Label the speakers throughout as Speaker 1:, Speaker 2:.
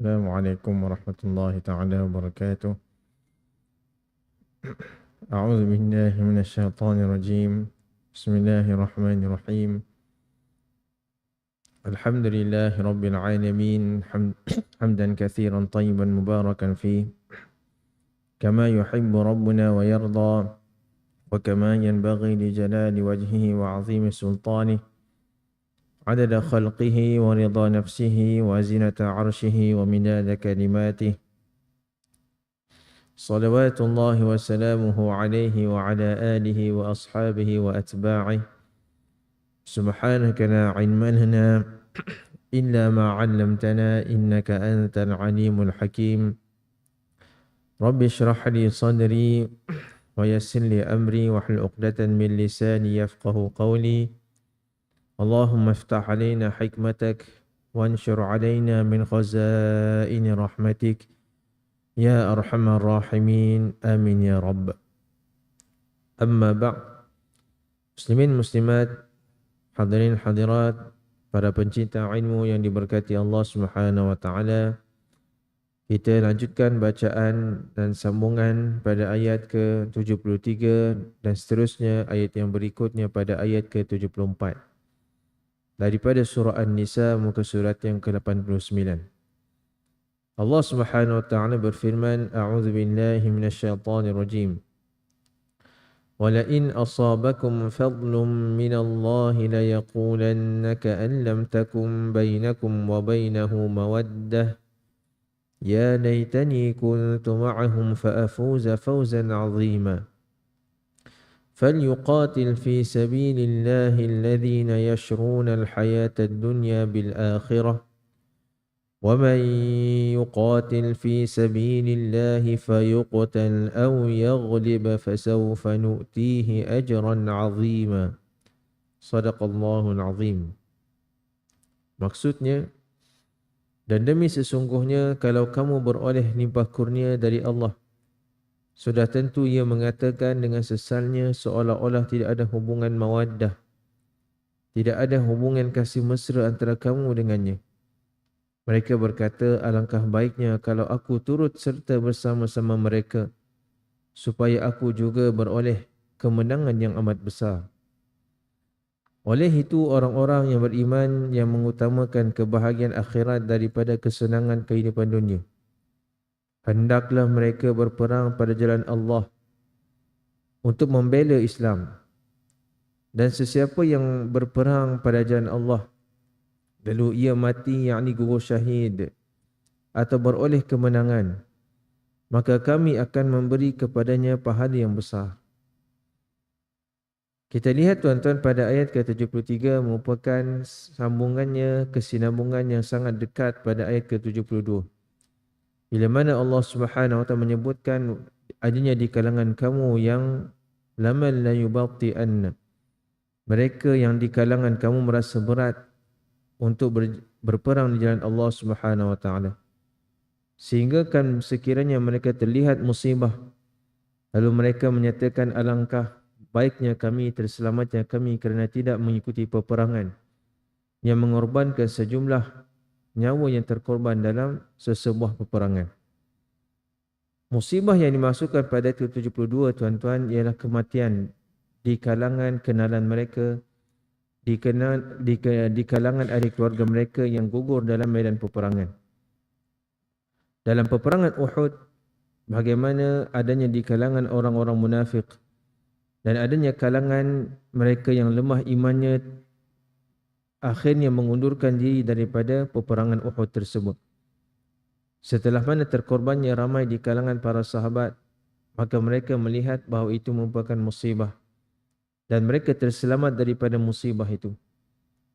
Speaker 1: السلام عليكم ورحمة الله تعالى وبركاته. أعوذ بالله من الشيطان الرجيم. بسم الله الرحمن الرحيم. الحمد لله رب العالمين. حمد حمدا كثيرا طيبا مباركا فيه. كما يحب ربنا ويرضى وكما ينبغي لجلال وجهه وعظيم سلطانه. عدد خلقه ورضا نفسه وزنة عرشه ومداد كلماته. صلوات الله وسلامه عليه وعلى آله وأصحابه وأتباعه. سبحانك لا علم لنا إلا ما علمتنا إنك أنت العليم الحكيم. رب اشرح لي صدري ويسر لي أمري واحلل عقدة من لساني يفقه قولي. اللهم افتح علينا حكمتك وانشر علينا من خزائن رحمتك يا أرحم الراحمين آمين يا رب أما بعد مسلمين مسلمات حاضرين حاضرات para pencinta ilmu yang diberkati Allah Subhanahu wa taala kita lanjutkan bacaan dan sambungan pada ayat ke-73 dan seterusnya ayat yang berikutnya pada ayat ke-74 daripada surah An-Nisa muka surat yang ke-89. Allah Subhanahu wa taala berfirman, A'udzu billahi minasyaitonir rajim. ولئن أصابكم فضل من الله ليقولن كأن لم تكن بينكم وبينه مودة يا ليتني كنت معهم فأفوز فوزا عظيما فليقاتل في سبيل الله الذين يشرون الحياة الدنيا بالآخرة. ومن يقاتل في سبيل الله فيقتل أو يغلب فسوف نؤتيه أجرا عظيما. صدق الله العظيم. Maksudnya, dan demi sesungguhnya kalau kamu beroleh limpah kurnia dari Allah, sudah tentu ia mengatakan dengan sesalnya seolah-olah tidak ada hubungan mawaddah. Tidak ada hubungan kasih mesra antara kamu dengannya. Mereka berkata, alangkah baiknya kalau aku turut serta bersama-sama mereka supaya aku juga beroleh kemenangan yang amat besar. Oleh itu orang-orang yang beriman yang mengutamakan kebahagiaan akhirat daripada kesenangan kehidupan dunia hendaklah mereka berperang pada jalan Allah untuk membela Islam. Dan sesiapa yang berperang pada jalan Allah lalu ia mati yakni gugur syahid atau beroleh kemenangan maka kami akan memberi kepadanya pahala yang besar. Kita lihat tuan-tuan pada ayat ke-73 merupakan sambungannya kesinambungan yang sangat dekat pada ayat ke-72. Bila mana Allah Subhanahu wa taala menyebutkan adanya di kalangan kamu yang lamal la yubati'an. Mereka yang di kalangan kamu merasa berat untuk ber, berperang di jalan Allah Subhanahu wa taala. Sehingga kan sekiranya mereka terlihat musibah lalu mereka menyatakan alangkah baiknya kami terselamatnya kami kerana tidak mengikuti peperangan yang mengorbankan sejumlah nyawa yang terkorban dalam sesebuah peperangan. Musibah yang dimasukkan pada ayat 72 tuan-tuan ialah kematian di kalangan kenalan mereka di, kenal, di, di kalangan ahli keluarga mereka yang gugur dalam medan peperangan. Dalam peperangan Uhud, bagaimana adanya di kalangan orang-orang munafik dan adanya kalangan mereka yang lemah imannya akhirnya mengundurkan diri daripada peperangan Uhud tersebut. Setelah mana terkorbannya ramai di kalangan para sahabat, maka mereka melihat bahawa itu merupakan musibah dan mereka terselamat daripada musibah itu.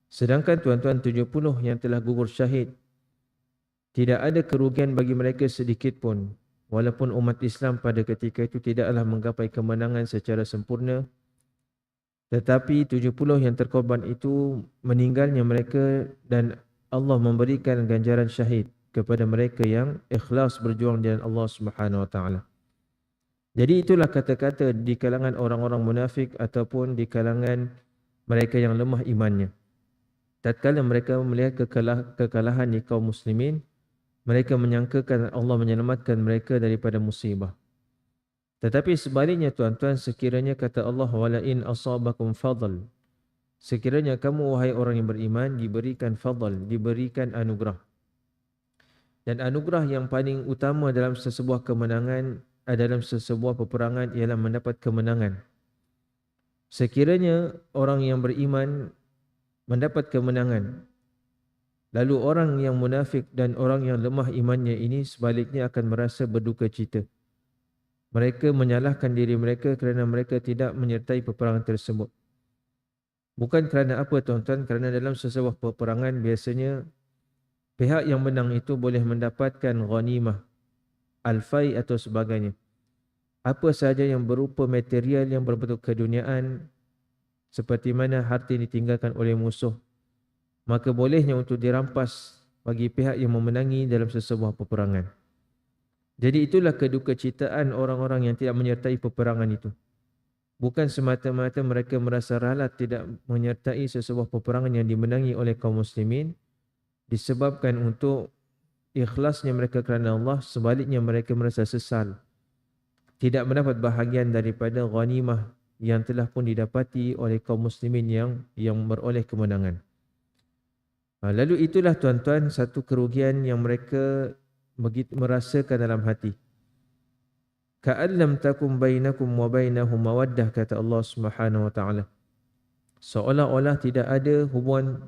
Speaker 1: Sedangkan tuan-tuan 70 yang telah gugur syahid, tidak ada kerugian bagi mereka sedikit pun walaupun umat Islam pada ketika itu tidaklah menggapai kemenangan secara sempurna tetapi 70 yang terkorban itu meninggalnya mereka dan Allah memberikan ganjaran syahid kepada mereka yang ikhlas berjuang jalan Allah Subhanahu wa taala. Jadi itulah kata-kata di kalangan orang-orang munafik ataupun di kalangan mereka yang lemah imannya. Tatkala mereka melihat kekalah, kekalahan di kaum muslimin, mereka menyangkakan Allah menyelamatkan mereka daripada musibah. Tetapi sebaliknya tuan-tuan sekiranya kata Allah wala in asabakum fadl sekiranya kamu wahai orang yang beriman diberikan fadl diberikan anugerah dan anugerah yang paling utama dalam sesebuah kemenangan dalam sesebuah peperangan ialah mendapat kemenangan sekiranya orang yang beriman mendapat kemenangan Lalu orang yang munafik dan orang yang lemah imannya ini sebaliknya akan merasa berduka cita. Mereka menyalahkan diri mereka kerana mereka tidak menyertai peperangan tersebut. Bukan kerana apa tuan-tuan, kerana dalam sesebuah peperangan biasanya pihak yang menang itu boleh mendapatkan ghanimah, alfai atau sebagainya. Apa sahaja yang berupa material yang berbentuk keduniaan seperti mana harta ditinggalkan oleh musuh maka bolehnya untuk dirampas bagi pihak yang memenangi dalam sesebuah peperangan. Jadi itulah keduka citaan orang-orang yang tidak menyertai peperangan itu. Bukan semata-mata mereka merasa ralat tidak menyertai sesebuah peperangan yang dimenangi oleh kaum muslimin disebabkan untuk ikhlasnya mereka kerana Allah sebaliknya mereka merasa sesal tidak mendapat bahagian daripada ghanimah yang telah pun didapati oleh kaum muslimin yang yang beroleh kemenangan. Ha, lalu itulah tuan-tuan satu kerugian yang mereka begitu merasakan dalam hati. Ka'allam takum bainakum wa bainahum mawaddah kata Allah Subhanahu wa taala. Seolah-olah tidak ada hubungan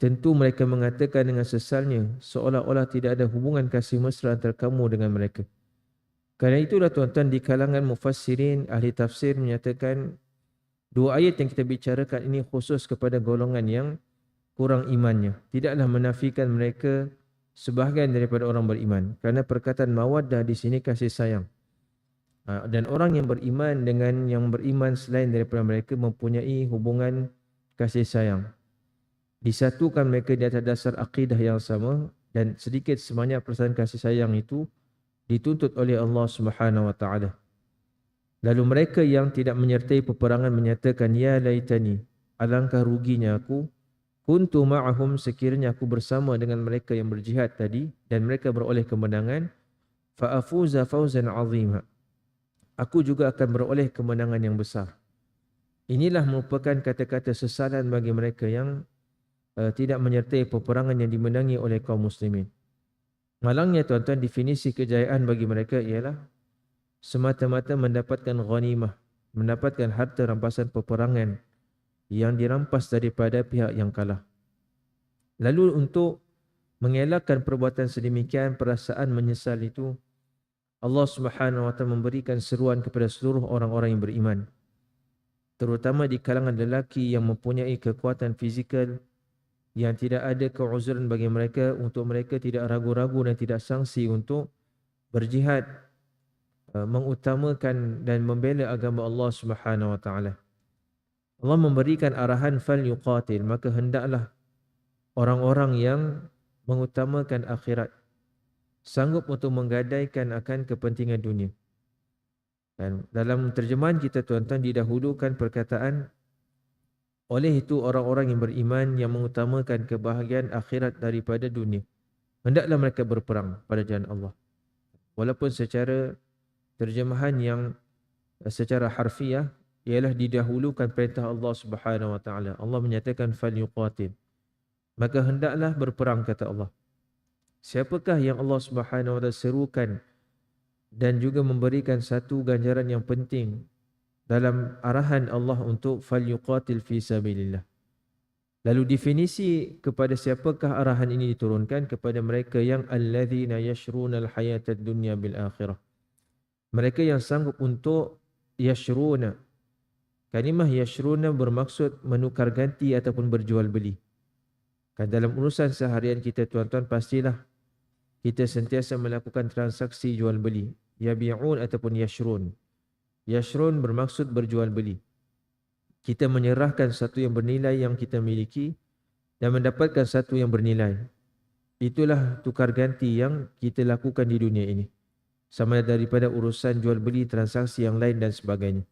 Speaker 1: tentu mereka mengatakan dengan sesalnya seolah-olah tidak ada hubungan kasih mesra antara kamu dengan mereka. Kerana itulah tuan-tuan di kalangan mufassirin ahli tafsir menyatakan dua ayat yang kita bicarakan ini khusus kepada golongan yang kurang imannya. Tidaklah menafikan mereka sebahagian daripada orang beriman. Kerana perkataan mawaddah di sini kasih sayang. Ha, dan orang yang beriman dengan yang beriman selain daripada mereka mempunyai hubungan kasih sayang. Disatukan mereka di atas dasar akidah yang sama dan sedikit sebanyak perasaan kasih sayang itu dituntut oleh Allah Subhanahu wa taala. Lalu mereka yang tidak menyertai peperangan menyatakan ya laitani alangkah ruginya aku kuntu ma'ahum sekiranya aku bersama dengan mereka yang berjihad tadi dan mereka beroleh kemenangan fa afuza fawzan 'azima. Aku juga akan beroleh kemenangan yang besar. Inilah merupakan kata-kata sesalan bagi mereka yang uh, tidak menyertai peperangan yang dimenangi oleh kaum muslimin. Malangnya tuan-tuan definisi kejayaan bagi mereka ialah semata-mata mendapatkan ghanimah mendapatkan harta rampasan peperangan yang dirampas daripada pihak yang kalah. Lalu untuk mengelakkan perbuatan sedemikian perasaan menyesal itu Allah Subhanahu wa taala memberikan seruan kepada seluruh orang-orang yang beriman terutama di kalangan lelaki yang mempunyai kekuatan fizikal yang tidak ada keuzuran bagi mereka untuk mereka tidak ragu-ragu dan tidak sangsi untuk berjihad uh, mengutamakan dan membela agama Allah Subhanahu wa taala. Allah memberikan arahan fal yuqatil maka hendaklah orang-orang yang mengutamakan akhirat sanggup untuk menggadaikan akan kepentingan dunia. Dan dalam terjemahan kita tuan-tuan didahulukan perkataan oleh itu orang-orang yang beriman yang mengutamakan kebahagiaan akhirat daripada dunia. Hendaklah mereka berperang pada jalan Allah. Walaupun secara terjemahan yang secara harfiah ialah didahulukan perintah Allah Subhanahu wa taala. Allah menyatakan fal yuqatil. Maka hendaklah berperang kata Allah. Siapakah yang Allah Subhanahu wa taala serukan dan juga memberikan satu ganjaran yang penting dalam arahan Allah untuk fal yuqatil fi sabilillah. Lalu definisi kepada siapakah arahan ini diturunkan kepada mereka yang alladzina yashruna alhayata ad-dunya bil akhirah. Mereka yang sanggup untuk yashruna Kalimah yashruna bermaksud menukar ganti ataupun berjual beli. Kan dalam urusan seharian kita tuan-tuan pastilah kita sentiasa melakukan transaksi jual beli. Yabi'un ataupun yashrun. Yashrun bermaksud berjual beli. Kita menyerahkan satu yang bernilai yang kita miliki dan mendapatkan satu yang bernilai. Itulah tukar ganti yang kita lakukan di dunia ini. Sama daripada urusan jual beli, transaksi yang lain dan sebagainya.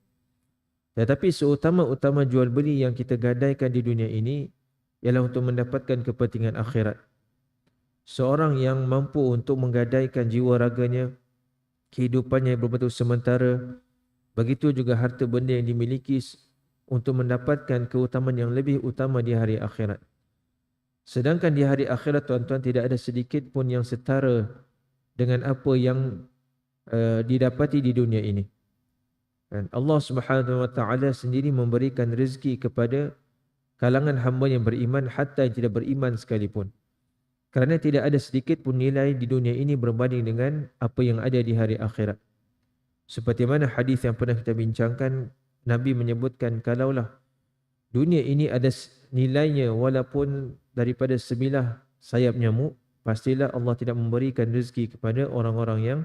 Speaker 1: Tetapi seutama-utama jual beli yang kita gadaikan di dunia ini ialah untuk mendapatkan kepentingan akhirat. seorang yang mampu untuk menggadaikan jiwa raganya, kehidupannya yang berbentuk sementara, begitu juga harta benda yang dimiliki untuk mendapatkan keutamaan yang lebih utama di hari akhirat. Sedangkan di hari akhirat tuan-tuan tidak ada sedikit pun yang setara dengan apa yang uh, didapati di dunia ini. Dan Allah Subhanahu wa taala sendiri memberikan rezeki kepada kalangan hamba yang beriman hatta yang tidak beriman sekalipun. Kerana tidak ada sedikit pun nilai di dunia ini berbanding dengan apa yang ada di hari akhirat. Seperti mana hadis yang pernah kita bincangkan, Nabi menyebutkan kalaulah dunia ini ada nilainya walaupun daripada sebilah sayap nyamuk, pastilah Allah tidak memberikan rezeki kepada orang-orang yang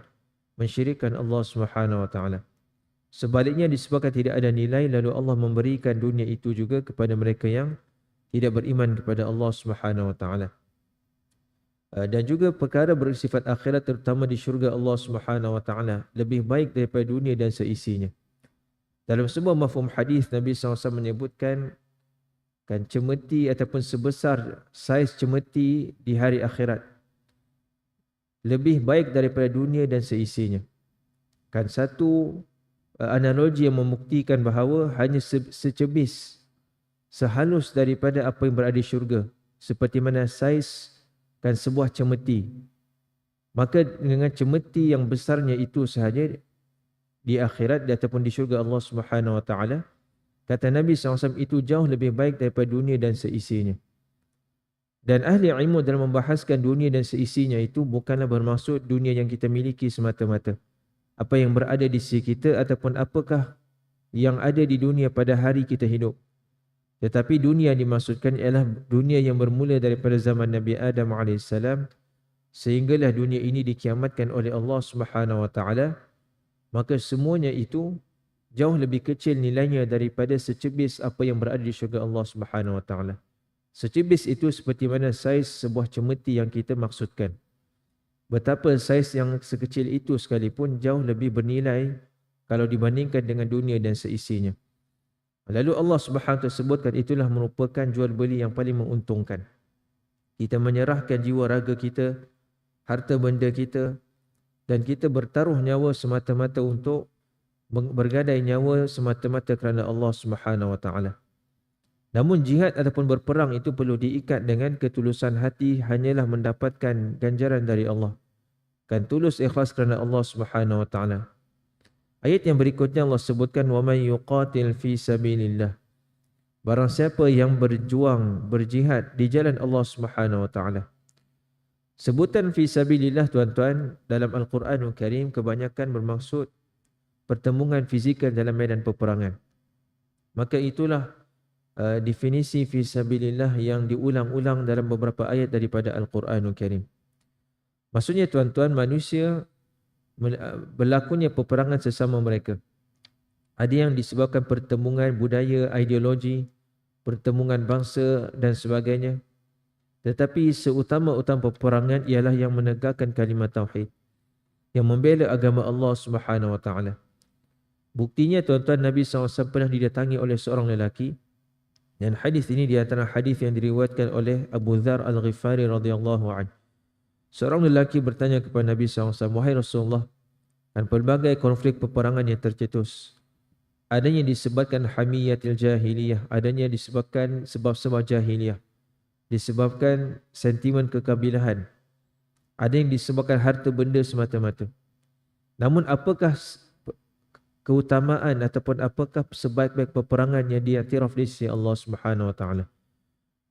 Speaker 1: mensyirikkan Allah Subhanahu wa taala. Sebaliknya disebabkan tidak ada nilai lalu Allah memberikan dunia itu juga kepada mereka yang tidak beriman kepada Allah Subhanahu wa taala. Uh, dan juga perkara bersifat akhirat terutama di syurga Allah Subhanahu wa taala lebih baik daripada dunia dan seisinya. Dalam sebuah mafhum hadis Nabi SAW menyebutkan kan cemeti ataupun sebesar saiz cemeti di hari akhirat lebih baik daripada dunia dan seisinya. Kan satu analogi yang membuktikan bahawa hanya secebis sehalus daripada apa yang berada di syurga seperti mana saiz kan sebuah cemeti. Maka dengan cemeti yang besarnya itu sahaja di akhirat ataupun di syurga Allah Subhanahu wa taala kata Nabi SAW itu jauh lebih baik daripada dunia dan seisinya. Dan ahli ilmu dalam membahaskan dunia dan seisinya itu bukanlah bermaksud dunia yang kita miliki semata-mata. Apa yang berada di sisi kita ataupun apakah yang ada di dunia pada hari kita hidup. Tetapi dunia dimaksudkan ialah dunia yang bermula daripada zaman Nabi Adam AS sehinggalah dunia ini dikiamatkan oleh Allah Subhanahu Wa Taala maka semuanya itu jauh lebih kecil nilainya daripada secebis apa yang berada di syurga Allah Subhanahu Wa Taala. Secebis itu seperti mana saiz sebuah cemeti yang kita maksudkan. Betapa saiz yang sekecil itu sekalipun jauh lebih bernilai kalau dibandingkan dengan dunia dan seisinya. Lalu Allah Subhanahu sebutkan itulah merupakan jual beli yang paling menguntungkan. Kita menyerahkan jiwa raga kita, harta benda kita dan kita bertaruh nyawa semata-mata untuk bergadai nyawa semata-mata kerana Allah Subhanahu Wa Taala. Namun jihad ataupun berperang itu perlu diikat dengan ketulusan hati hanyalah mendapatkan ganjaran dari Allah. Kan tulus ikhlas kerana Allah Subhanahu Wa Taala. Ayat yang berikutnya Allah sebutkan wa may yuqatil fi sabilillah. Barang siapa yang berjuang, berjihad di jalan Allah Subhanahu wa taala. Sebutan fi sabilillah tuan-tuan dalam Al-Quranul Karim kebanyakan bermaksud pertemuan fizikal dalam medan peperangan. Maka itulah uh, definisi fi sabilillah yang diulang-ulang dalam beberapa ayat daripada Al-Quranul Karim. Maksudnya tuan-tuan manusia berlakunya peperangan sesama mereka. Ada yang disebabkan pertemuan budaya, ideologi, pertemuan bangsa dan sebagainya. Tetapi seutama-utama peperangan ialah yang menegakkan kalimat tauhid. Yang membela agama Allah Subhanahu Wa Taala. Buktinya tuan-tuan Nabi SAW pernah didatangi oleh seorang lelaki dan hadis ini di antara hadis yang diriwayatkan oleh Abu Dhar Al-Ghifari radhiyallahu anhu. Seorang lelaki bertanya kepada Nabi SAW, Wahai Rasulullah, dan pelbagai konflik peperangan yang tercetus, adanya disebabkan hamiyatil jahiliyah, adanya disebabkan sebab-sebab jahiliyah, disebabkan sentimen kekabilahan, ada yang disebabkan harta benda semata-mata. Namun apakah keutamaan ataupun apakah sebaik-baik peperangan yang diiktiraf di sisi Allah Subhanahu wa taala?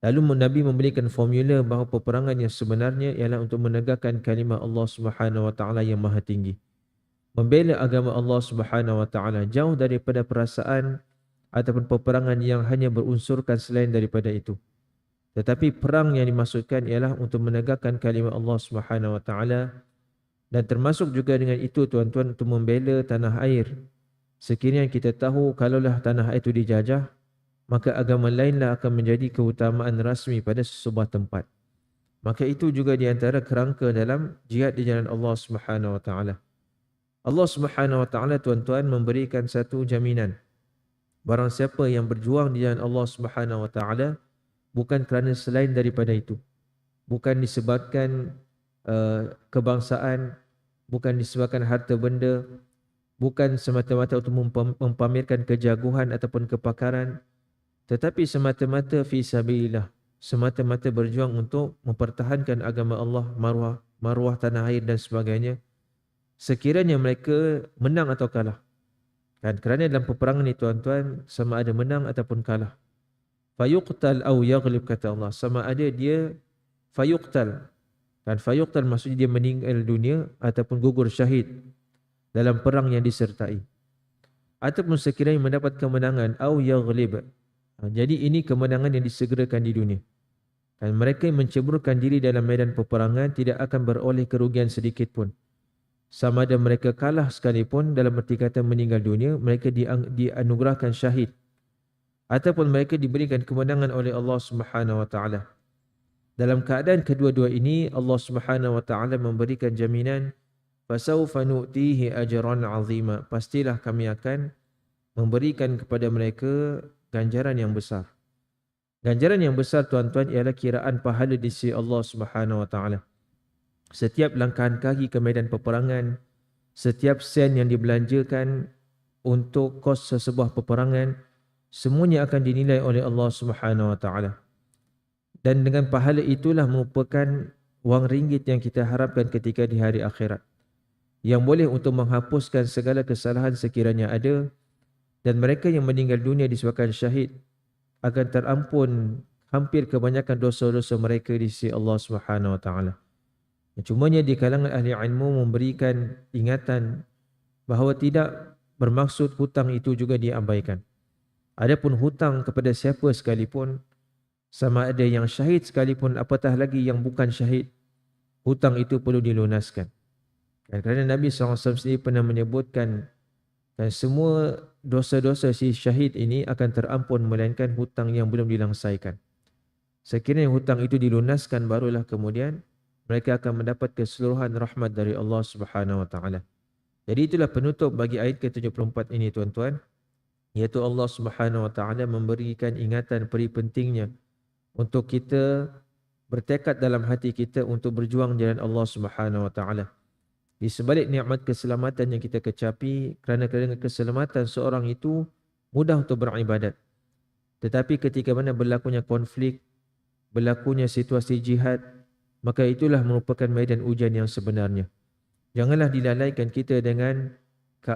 Speaker 1: Lalu Nabi memberikan formula bahawa peperangan yang sebenarnya ialah untuk menegakkan kalimah Allah Subhanahu wa taala yang maha tinggi. Membela agama Allah Subhanahu wa taala jauh daripada perasaan ataupun peperangan yang hanya berunsurkan selain daripada itu. Tetapi perang yang dimaksudkan ialah untuk menegakkan kalimah Allah Subhanahu wa taala dan termasuk juga dengan itu tuan-tuan untuk membela tanah air. Sekiranya kita tahu kalaulah tanah itu dijajah, maka agama lainlah akan menjadi keutamaan rasmi pada sebuah tempat. Maka itu juga di antara kerangka dalam jihad di jalan Allah Subhanahu wa taala. Allah Subhanahu wa taala tuan-tuan memberikan satu jaminan. Barang siapa yang berjuang di jalan Allah Subhanahu wa taala bukan kerana selain daripada itu. bukan disebabkan uh, kebangsaan, bukan disebabkan harta benda, bukan semata-mata untuk mempamerkan kejaguhan ataupun kepakaran, tetapi semata-mata fi sabilillah, semata-mata berjuang untuk mempertahankan agama Allah, maruah, maruah tanah air dan sebagainya. Sekiranya mereka menang atau kalah. Kan kerana dalam peperangan ini tuan-tuan sama ada menang ataupun kalah. Fayuqtal aw yaghlib kata Allah. Sama ada dia fayuqtal. Kan fayuqtal maksudnya dia meninggal dunia ataupun gugur syahid dalam perang yang disertai. Ataupun sekiranya mendapat kemenangan aw yaghlib Ha, jadi ini kemenangan yang disegerakan di dunia. Dan mereka yang menceburkan diri dalam medan peperangan tidak akan beroleh kerugian sedikit pun. Sama ada mereka kalah sekalipun dalam erti kata meninggal dunia, mereka dianugerahkan syahid. Ataupun mereka diberikan kemenangan oleh Allah Subhanahu Wa Taala. Dalam keadaan kedua-dua ini, Allah Subhanahu Wa Taala memberikan jaminan fasawfa nu'tihi ajran 'azima. Pastilah kami akan memberikan kepada mereka ganjaran yang besar. Ganjaran yang besar tuan-tuan ialah kiraan pahala di sisi Allah Subhanahu Wa Taala. Setiap langkahan kaki ke medan peperangan, setiap sen yang dibelanjakan untuk kos sesebuah peperangan, semuanya akan dinilai oleh Allah Subhanahu Wa Taala. Dan dengan pahala itulah merupakan wang ringgit yang kita harapkan ketika di hari akhirat. Yang boleh untuk menghapuskan segala kesalahan sekiranya ada dan mereka yang meninggal dunia disebabkan syahid akan terampun hampir kebanyakan dosa-dosa mereka di sisi Allah Subhanahu wa taala. Cumanya di kalangan ahli ilmu memberikan ingatan bahawa tidak bermaksud hutang itu juga diabaikan. Adapun hutang kepada siapa sekalipun sama ada yang syahid sekalipun apatah lagi yang bukan syahid hutang itu perlu dilunaskan. Kerana Nabi SAW sendiri pernah menyebutkan dan semua dosa-dosa si syahid ini akan terampun melainkan hutang yang belum dilangsaikan. Sekiranya hutang itu dilunaskan barulah kemudian mereka akan mendapat keseluruhan rahmat dari Allah Subhanahu wa taala. Jadi itulah penutup bagi ayat ke-74 ini tuan-tuan. Iaitu Allah Subhanahu wa taala memberikan ingatan peri pentingnya untuk kita bertekad dalam hati kita untuk berjuang jalan Allah Subhanahu wa taala. Di sebalik nikmat keselamatan yang kita kecapi kerana kerana keselamatan seorang itu mudah untuk beribadat. Tetapi ketika mana berlakunya konflik, berlakunya situasi jihad, maka itulah merupakan medan ujian yang sebenarnya. Janganlah dilalaikan kita dengan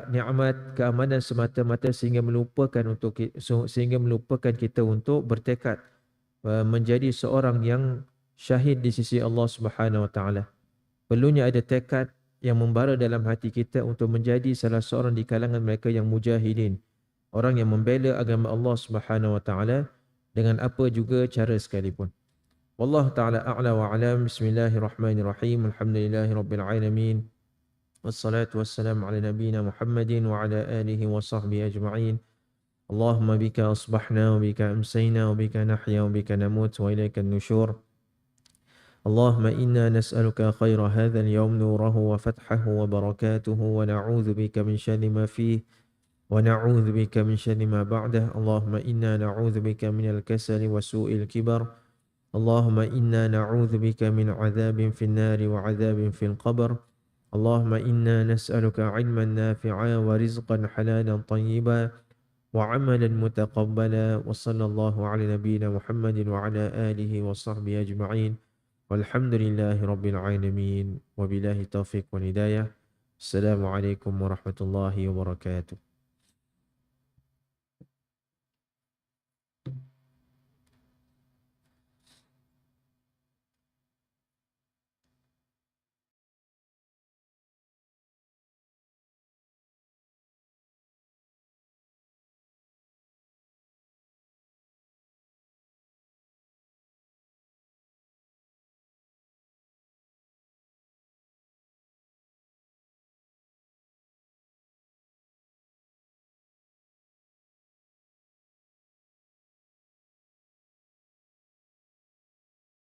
Speaker 1: nikmat keamanan semata-mata sehingga melupakan untuk sehingga melupakan kita untuk bertekad uh, menjadi seorang yang syahid di sisi Allah Subhanahu wa taala. Perlunya ada tekad yang membara dalam hati kita untuk menjadi salah seorang di kalangan mereka yang mujahidin. Orang yang membela agama Allah Subhanahu wa taala dengan apa juga cara sekalipun. Wallahu taala a'la wa a'lam. Bismillahirrahmanirrahim. Alhamdulillahirabbil alamin. Wassalatu wassalamu ala nabiyyina Muhammadin wa ala alihi wa sahbihi ajma'in. Allahumma bika asbahna wa bika bika nahya wa bika namut wa ilayka an-nushur. اللهم إنا نسألك خير هذا اليوم نوره وفتحه وبركاته ونعوذ بك من شر ما فيه ونعوذ بك من شر ما بعده. اللهم إنا نعوذ بك من الكسل وسوء الكبر. اللهم إنا نعوذ بك من عذاب في النار وعذاب في القبر. اللهم إنا نسألك علما نافعا ورزقا حلالا طيبا وعملا متقبلا. وصلى الله على نبينا محمد وعلى آله وصحبه أجمعين. والحمد لله رب العالمين وبالله التوفيق والهداية. السلام عليكم ورحمة الله وبركاته.